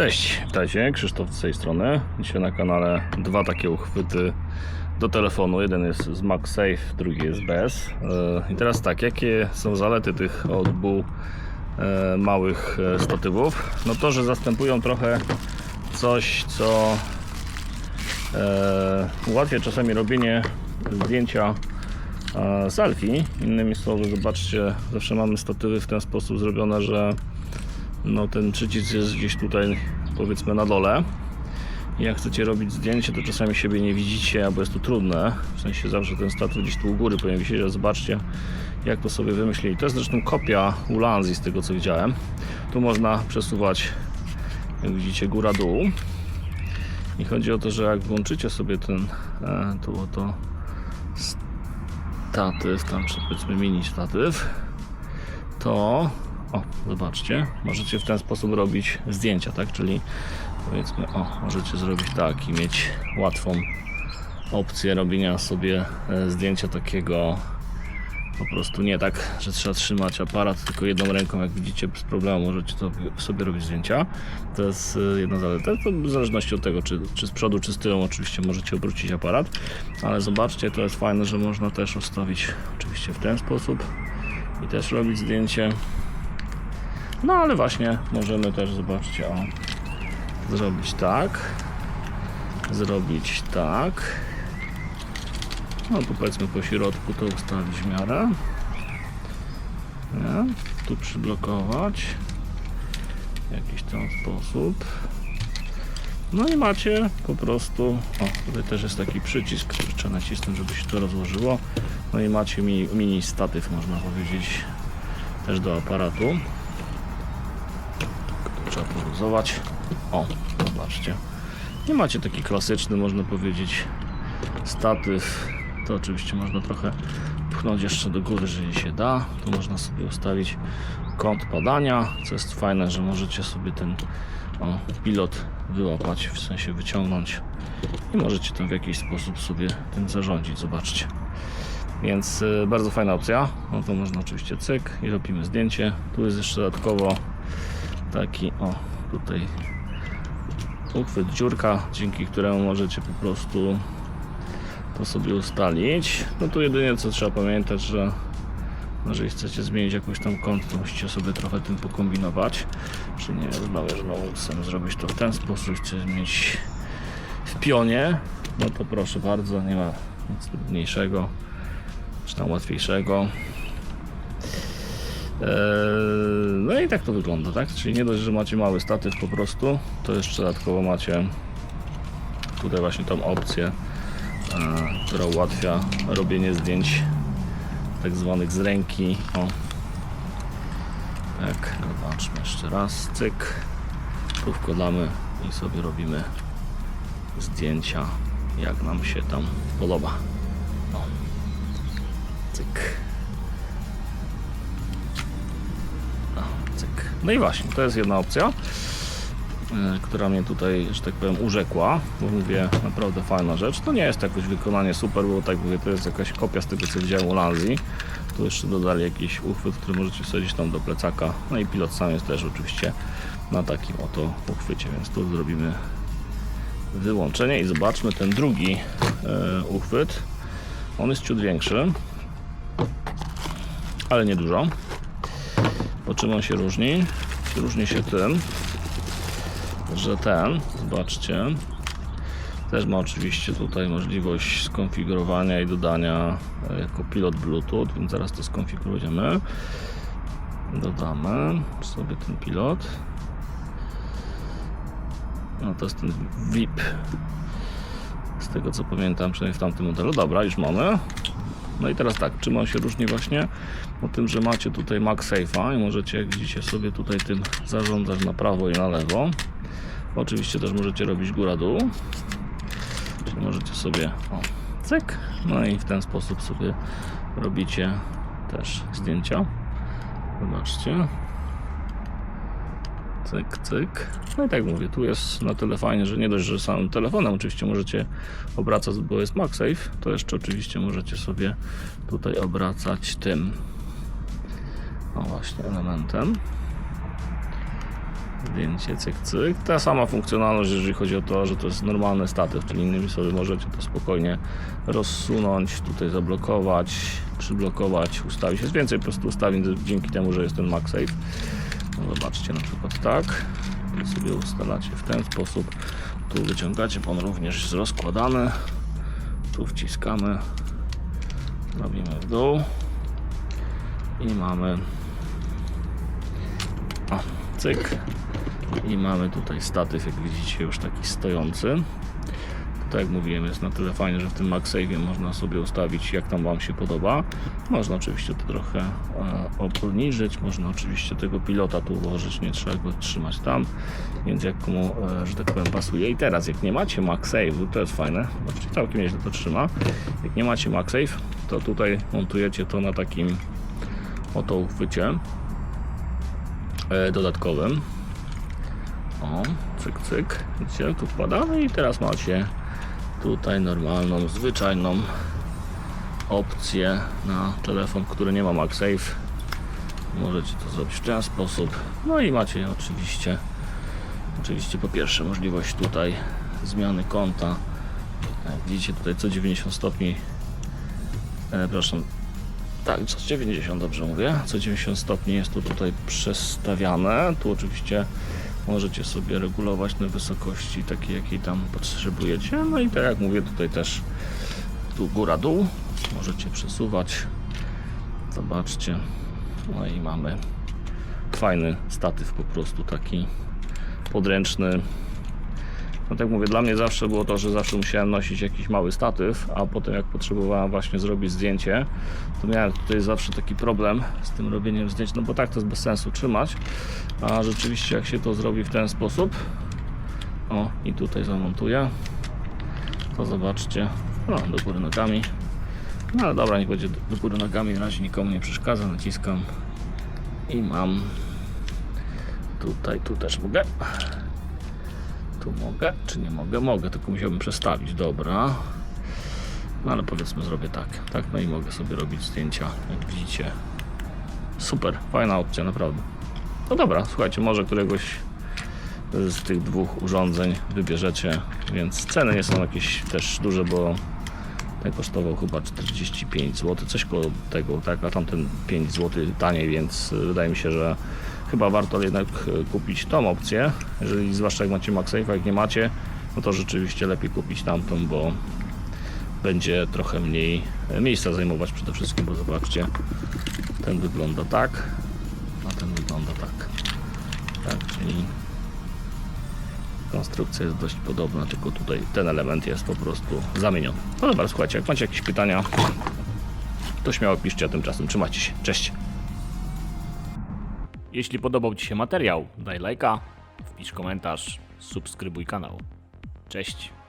Cześć, witajcie, Krzysztof z tej strony. Dzisiaj na kanale dwa takie uchwyty do telefonu. Jeden jest z MagSafe, drugi jest bez. Yy, I teraz tak, jakie są zalety tych odbu e, małych e, statywów? No to, że zastępują trochę coś, co e, ułatwia czasami robienie zdjęcia e, selfie. Innymi słowy, zobaczcie, zawsze mamy statywy w ten sposób zrobione, że no ten przycisk jest gdzieś tutaj powiedzmy na dole. Jak chcecie robić zdjęcie to czasami siebie nie widzicie albo jest to trudne. W sensie zawsze ten statyw gdzieś tu u góry powinien wisieć, ale zobaczcie jak to sobie wymyślili. To jest zresztą kopia Ulanzi z tego co widziałem. Tu można przesuwać jak widzicie góra dół i chodzi o to, że jak włączycie sobie ten e, tu oto statyw, tam czy powiedzmy mini statyw to o, zobaczcie, możecie w ten sposób robić zdjęcia, tak? Czyli powiedzmy, o, możecie zrobić tak i mieć łatwą opcję robienia sobie e, zdjęcia takiego po prostu nie tak, że trzeba trzymać aparat tylko jedną ręką, jak widzicie, bez problemu możecie to sobie robić zdjęcia. To jest e, jedna zaleta. To w zależności od tego, czy, czy z przodu, czy z tyłu, oczywiście możecie obrócić aparat, ale zobaczcie, to jest fajne, że można też ustawić oczywiście w ten sposób i też robić zdjęcie. No ale właśnie możemy też, zobaczcie, o, zrobić tak, zrobić tak. No tu powiedzmy po środku to ustawić w miarę. Nie? Tu przyblokować w jakiś tam sposób. No i macie po prostu, o tutaj też jest taki przycisk, który trzeba nacisnąć, żeby się to rozłożyło. No i macie mini, mini statyw, można powiedzieć, też do aparatu poluzować. O, zobaczcie. Nie macie taki klasyczny, można powiedzieć, statyw. To oczywiście można trochę pchnąć jeszcze do góry, jeżeli się da. Tu można sobie ustawić kąt padania, co jest fajne, że możecie sobie ten o, pilot wyłapać, w sensie wyciągnąć i możecie tam w jakiś sposób sobie tym zarządzić. Zobaczcie. Więc y, bardzo fajna opcja. No to można oczywiście cyk i robimy zdjęcie. Tu jest jeszcze dodatkowo taki o tutaj. Uchwyt dziurka dzięki któremu możecie po prostu to sobie ustalić. No tu jedynie co trzeba pamiętać że jeżeli chcecie zmienić jakąś tam kąt to musicie sobie trochę tym pokombinować. Czy nie znowu, znowu chcemy zrobić to w ten sposób chcę zmienić w pionie. No to proszę bardzo nie ma nic trudniejszego czy tam łatwiejszego No i tak to wygląda, tak? Czyli nie dość, że macie mały statyw po prostu, to jeszcze dodatkowo macie tutaj właśnie tą opcję, e, która ułatwia robienie zdjęć tak zwanych z ręki. O. Tak, zobaczmy jeszcze raz, cyk. Tu wkładamy i sobie robimy zdjęcia, jak nam się tam podoba. O. Cyk. No i właśnie, to jest jedna opcja, e, która mnie tutaj, że tak powiem, urzekła, bo mówię, naprawdę fajna rzecz. To nie jest jakoś wykonanie super, bo tak mówię, to jest jakaś kopia z tego, co widziałem u Lanzi. Tu jeszcze dodali jakiś uchwyt, który możecie wsadzić tam do plecaka. No i pilot sam jest też oczywiście na takim oto uchwycie, więc tu zrobimy wyłączenie i zobaczmy ten drugi e, uchwyt. On jest ciut większy, ale nie dużo. Po czym on się różni? Różni się tym, że ten, zobaczcie, też ma oczywiście tutaj możliwość skonfigurowania i dodania e, jako pilot Bluetooth, więc zaraz to skonfigurujemy. Dodamy sobie ten pilot. No to jest ten VIP. Z tego co pamiętam, przynajmniej w tamtym modelu. Dobra, już mamy. No i teraz tak, czym on się różni właśnie? O tym, że macie tutaj MagSafe'a i możecie, jak widzicie, sobie tutaj tym zarządzać na prawo i na lewo. Oczywiście też możecie robić góra-dół. Czyli możecie sobie, o, cyk, no i w ten sposób sobie robicie też zdjęcia. Zobaczcie. Cyk, cyk. No i tak mówię, tu jest na tyle fajnie, że nie dość, że samym telefonem oczywiście możecie obracać, bo jest MagSafe, to jeszcze oczywiście możecie sobie tutaj obracać tym o właśnie elementem. Zdjęcie, cyk, cyk. Ta sama funkcjonalność, jeżeli chodzi o to, że to jest normalny statyw, czyli innymi słowy możecie to spokojnie rozsunąć, tutaj zablokować, przyblokować, ustawić. Jest więcej po prostu ustawień dzięki temu, że jest ten MagSafe. No zobaczcie na przykład tak. Tu sobie ustalacie w ten sposób. Tu wyciągacie, on również jest rozkładany. Tu wciskamy. Robimy w dół. I mamy o, cyk. I mamy tutaj statyw, jak widzicie, już taki stojący. Tak jak mówiłem, jest na tyle fajnie, że w tym MagSave'ie można sobie ustawić, jak tam Wam się podoba. Można oczywiście to trochę e, oponiżyć, można oczywiście tego pilota tu ułożyć, nie trzeba go trzymać tam, więc jak komu, e, że tak powiem, pasuje. I teraz, jak nie macie MagSave'u, to jest fajne, zobaczcie, całkiem nieźle to trzyma. Jak nie macie MagSafe, to tutaj montujecie to na takim oto uchwycie e, dodatkowym. O, cyk, cyk. Widzicie, tu wkładamy i teraz macie tutaj normalną, zwyczajną opcję na telefon, który nie ma MagSafe. Możecie to zrobić w ten sposób. No i macie oczywiście oczywiście po pierwsze możliwość tutaj zmiany kąta. Jak widzicie tutaj co 90 stopni e, proszę tak, co 90 dobrze mówię. Co 90 stopni jest to tutaj przestawiane. Tu oczywiście możecie sobie regulować na wysokości takiej, jakiej tam potrzebujecie. No i tak jak mówię, tutaj też tu góra dół możecie przesuwać. Zobaczcie. No i mamy fajny statyw po prostu taki podręczny. No tak mówię, dla mnie zawsze było to, że zawsze musiałem nosić jakiś mały statyw, a potem jak potrzebowałem właśnie zrobić zdjęcie, to miałem tutaj zawsze taki problem z tym robieniem zdjęć, no bo tak to jest bez sensu trzymać, a rzeczywiście jak się to zrobi w ten sposób, o i tutaj zamontuję, to zobaczcie, no do góry nogami, no ale dobra, niech będzie do góry nogami, na razie nikomu nie przeszkadza, naciskam i mam. Tutaj, tu też mogę. Tu mogę, czy nie mogę? Mogę, tylko musiałbym przestawić. Dobra. No ale powiedzmy zrobię tak. Tak, no i mogę sobie robić zdjęcia, jak widzicie. Super, fajna opcja, naprawdę. No dobra, słuchajcie, może któregoś z tych dwóch urządzeń wybierzecie, więc ceny nie są jakieś też duże, bo ten kosztował chyba 45 zł, coś koło tego, tak, a tamten 5 zł taniej, więc y, wydaje mi się, że chyba warto jednak y, kupić tą opcję, jeżeli zwłaszcza jak macie MagSafe, jak nie macie, no to rzeczywiście lepiej kupić tamtą, bo będzie trochę mniej e, miejsca zajmować przede wszystkim, bo zobaczcie, ten wygląda tak, a ten wygląda tak. Tak, czyli konstrukcja jest dość podobna, tylko tutaj ten element jest po prostu zamieniony. No dobra, słuchajcie, jak macie jakieś pytania, to śmiało piszcie, a tymczasem trzymajcie się. Cześć! Jeśli podobał Ci się materiał, daj lajka, wpisz komentarz, subskrybuj kanał. Cześć!